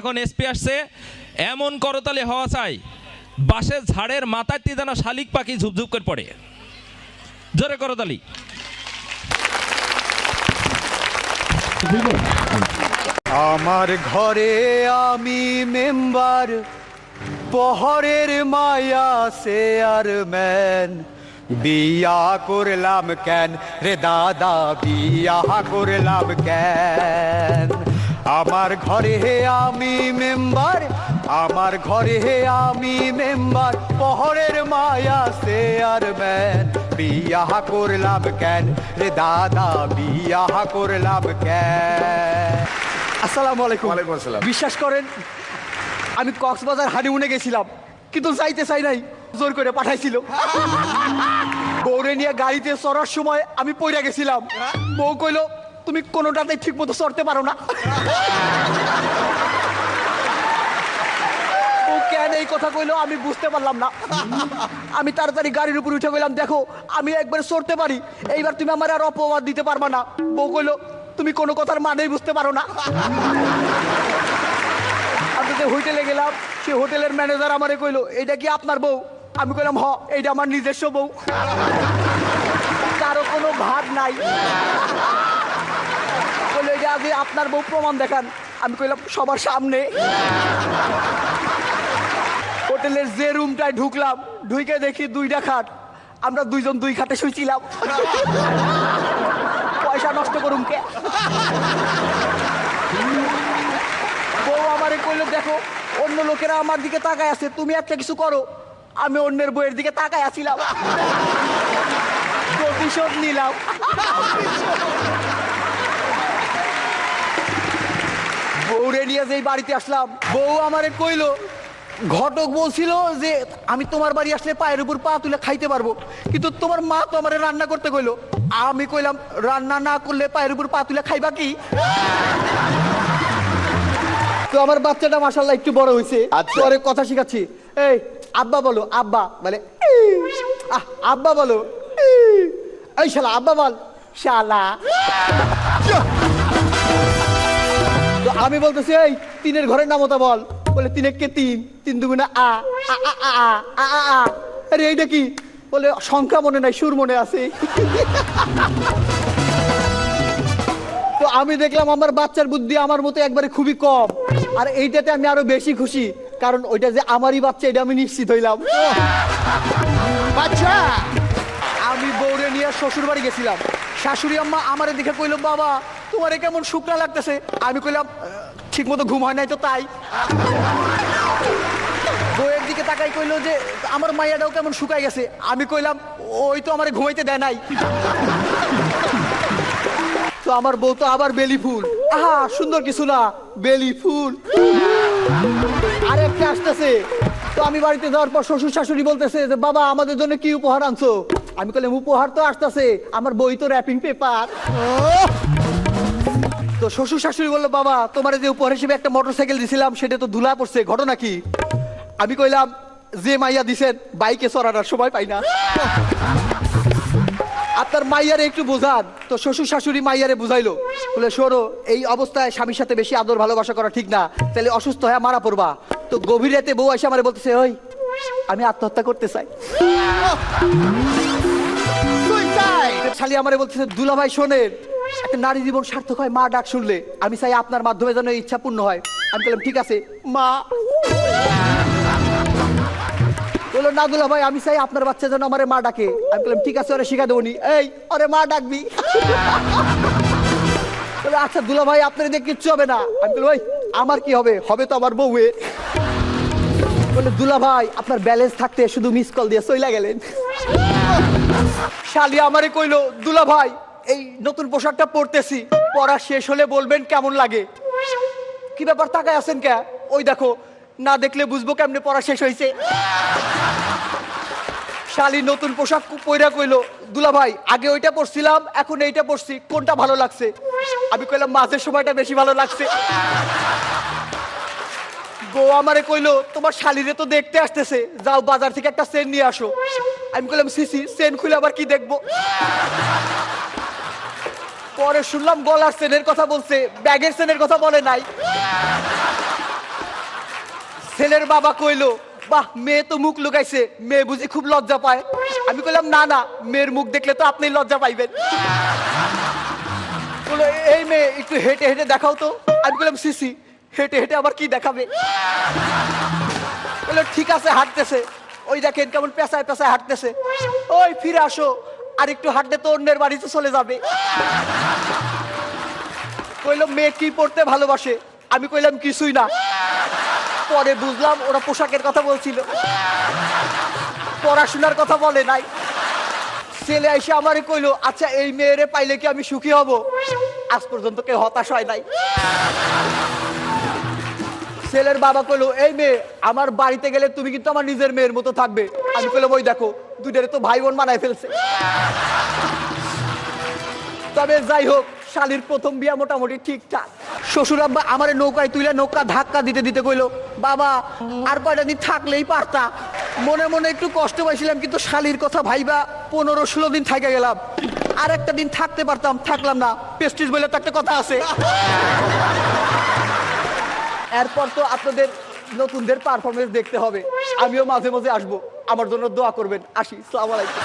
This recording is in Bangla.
এখন এসপি আসছে। এমন করতালি হওয়া চাই। বাসের ঝাড়ের মাথায় যেন শালিক পাখি ঝুপঝুপ করে পড়ে। জোরে করতালি। আমার ঘরে আমি মেম্বার, পহরের মায়া সে আর ম্যান। বিয়া করলাম কেন রে দাদা, বিয়া করলাম কেন? আমার ঘরে হে আমি মেম্বার আমার ঘরে হে আমি মেম্বার। পহরের মায়া সে আর ম্যান বিয়া করলাম কেন রে দাদা বিয়া করলাম কেন? আসসালামু আলাইকুম। ওয়ালাইকুম আসসালাম। বিশ্বাস করেন আমি কক্সবাজার হানিমুনে গেছিলাম কিন্তু যাইতে চাই নাই জোর করে পাঠাইছিল। বউরে নিয়ে গাড়িতে চড়ার সময় আমি পইরা গেছিলাম। বউ কইলো তুমি কোনোটাতেই ঠিক মতো চড়তে পারো না। ও কেন এই কথা কইলো আমি বুঝতে পারলাম না। আমি তাড়াতাড়ি গাড়ির উপর উঠে গেলাম, দেখো, আমি একবার চড়তে পারি। এইবার তুমি আমার আর অপবাদ দিতে পারবা না। বউ কইলো, তুমি কোনো কথার মানেই বুঝতে পারো না। আমি যে হোটেলে গেলাম, সে হোটেলের ম্যানেজার আমারে কইলো, এইটা কি আপনার বউ? আমি কইলাম, হ, এইটা আমার নিজস্ব বউ। কারও কোনো ভাগ নাই। এটা আগে আপনার বউ প্রমাণ দেখান। আমি কইলাম, সবার সামনে। হোটেলের যে রুমটায় ঢুকলাম ঢুকে দেখি দুইটা খাট। আমরা দুইজন দুই খাটে শুইছিলাম। পয়সা নষ্ট করুম কে? বউ আমারে কইলো, দেখো, অন্য লোকেরা আমার দিকে তাকায় আছে, তুমি একটা কিছু করো। আমি অন্যের বইয়ের দিকে তাকায় আছিলাম। প্রতিশোধ নিলাম। বউরে নিয়ে যেই বাড়িতে আসলাম বউ আমারে কইলো ঘটক বলছিল যে আমি তোমার বাড়ি আসলে পায়ের উপর পা তুলে খাইতে পারব কিন্তু তোমার মা তো আমারে রান্না করতে কইলো। আমি কইলাম রান্না না করলে পায়ের উপর পা তুলে খাইবা কি? তো আমার বাচ্চাটা মাসাল্লাহ একটু বড় হয়েছে আচ্ছা। পরে কথা শিখাচ্ছি। এই আব্বা বলো আব্বা মানে আব্বা বলো এই শালা আব্বা বল শালা। আমি বলতেছি এই তিনের ঘরের নামতা বল। বলে তিন কে তিন? তিন দুগুণে আ আ আ আ আ আরে এইটা কি? বলে সংখ্যা মনে নাই সুর মনে আছে। তো আমি দেখলাম আমার বাচ্চার বুদ্ধি আমার মতো একবারে খুবই কম। আর এইটাতে আমি আরও বেশি খুশি কারণ ওইটা যে আমারই বাচ্চা এটা আমি নিশ্চিত হইলাম। বাচ্চা! আমি বৌরে নিয়ে শ্বশুর বাড়ি গেছিলাম। শাশুড়ি আম্মা আমারে দেখে কইল বাবা তোমারে কেমন শুকনা লাগতেছে? আমি কইলাম ঠিক মতো ঘুম হয় নাই তো তাই। বইয়ের দিকে তাকাই কইলো যে, আমার মাইয়াটাও কেমন শুকাই গেছে। আমি কইলাম, ওই তো আমার ঘুমাইতে দেয় নাই। তো আমার বউ তো আবার বেলি ফুল। আহা, সুন্দর কিছু না, বেলি ফুল। আরেকটা আসতেছে। তো আমি বাড়িতে যাওয়ার পর শ্বশুর শাশুড়ি বলতেছে যে, বাবা, আমাদের জন্য কি উপহার আনছো? আমি কইলাম, উপহার তো আসতেছে। আমার বই তো র্যাপিং পেপার তো শ্বশুর শাশুড়ি বলল বাবা তোমার যে উপহার হিসেবে একটা মোটরসাইকেল দিছিলাম সেটা তো ধুলা পড়ছে ঘটনা কি? আমি কইলাম যে মাইয়া দিছেন বাইকে চড়ানোর সময় পাই না। আপনার মাইয়ারে একটু বোঝান তো শ্বশুর শাশুড়ি মাইয়ারে বুঝাইলো বলে শোনো এই অবস্থায় স্বামীর সাথে বেশি আদর ভালোবাসা করা ঠিক না তাহলে অসুস্থ হয়ে মারা পড়বা। তো গভীর রাতে বউ এসে আমার বলতেছে ওই আমি আত্মহত্যা করতে চাই। শালি আমারে বলতেছে দুলা ভাই শোনেন একটা নারী জীবন সার্থক হয়, মা ডাক শুনলে। আমি চাই আপনার মাধ্যমে যেন ইচ্ছা পূর্ণ হয়। আমি বললাম, ঠিক আছে, মা। বলল, না দুলা ভাই, আমি চাই আপনার বাচ্চা যেন আমার মা ডাকে। আমি বললাম, ঠিক আছে, ওরে শিখা দেবনি এই, ওরে মা ডাকবি। আচ্ছা দুলা ভাই, আপনার দিয়ে কিচ্ছু হবে না। আমি বললাম, ওই, আমার কি হবে? হবে তো আমার বউয়ে বলে দুলা ভাই, আপনার ব্যালেন্স থাকতে শুধু মিস কল দিয়ে চইলা গেলেন। শালি আমারে কইলো, দুলা ভাই এই নতুন পোশাকটা পরতেছি। পরা শেষ হলে বলবেন কেমন লাগে। কি ব্যাপার, তাকায় আছেন কে? ওই দেখো, না দেখলে বুঝব কেমনে পড়া শেষ হয়েছে। শালি নতুন পোশাক পয়রা কইলো, দুলা ভাই, আগে ওইটা পরছিলাম, এখন এইটা পরছি, কোনটা ভালো লাগছে? আমি কইলাম, মাঝের সময়টা বেশি ভালো লাগছে। বউ আমারে কইলো, তোমার শালিরে তো দেখতে আসতেছে, যাও বাজার থেকে একটা সেন নিয়ে আসো। আমি কইলাম সিসি সেন খুলে আবার কি দেখব? পরে শুনলাম গলার সেনের কথা বলছে, ব্যাগের সেনের কথা বলে নাই। ছেলের বাবা কইলো, বাহ, মেয়ে তো মুখ লুকাইছে, মেয়ে বুঝি খুব লজ্জা পায়। আমি কইলাম, না না, মেয়ের মুখ দেখলে তো আপনি লজ্জা পাইবেন। বলল, এই মেয়ে, একটু হেঁটে হেঁটে দেখাও তো। আমি বললাম সিসি হেঁটে হেঁটে আবার কি দেখাবে? বলল, ঠিক আছে, হাঁটতেছে। ওই দেখেন কেমন পেশায় পেশায় হাঁটতেছে। ওই, ফিরে আসো, আর একটু হাঁটলে তো অন্যের বাড়িতে চলে যাবে। কইলো মেয়ে কি পড়তে ভালোবাসে? আমি কইলাম, কিছুই না। পরে বুঝলাম, ওরা পোশাকের কথা বলছিল। পড়াশোনার কথা বলে নাই। ছেলে এসে আমারে কইলো আচ্ছা এই মেয়েরে পাইলে কি আমি সুখী হব? আজ পর্যন্ত কেউ হতাশ হয় নাই। ছেলের বাবা কইলো, এই মেয়ে, আমার বাড়িতে গেলে তুমি কিন্তু আমার নিজের মেয়ের মতো থাকবে। আমি কইলাম, ওই দেখো, দুইটারে তো ভাই বোন বানায় ফেলছে। তবে যাই হোক শালির প্রথম বিয়া মোটামুটি ঠিকঠাক। শ্বশুর আব্বা আমার নৌকায় তুলে নৌকা ধাক্কা দিতে দিতে কইলো, বাবা, আর কয়টা দিন থাকলেই পারতা। মনে মনে একটু কষ্ট পাইছিলাম, কিন্তু শালির কথা ভাইবা পনেরো ষোলো দিন থাকে গেলাম। আর একটা দিন থাকতে পারতাম, থাকলাম না। পেস্টিস বলে তো একটা কথা আছে। এরপর তো আপনাদের নতুনদের পারফরমেন্স দেখতে হবে। আমিও মাঝে মাঝে আসব। আমার জন্য দোয়া করবেন। আসি, সালাম আলাইকুম।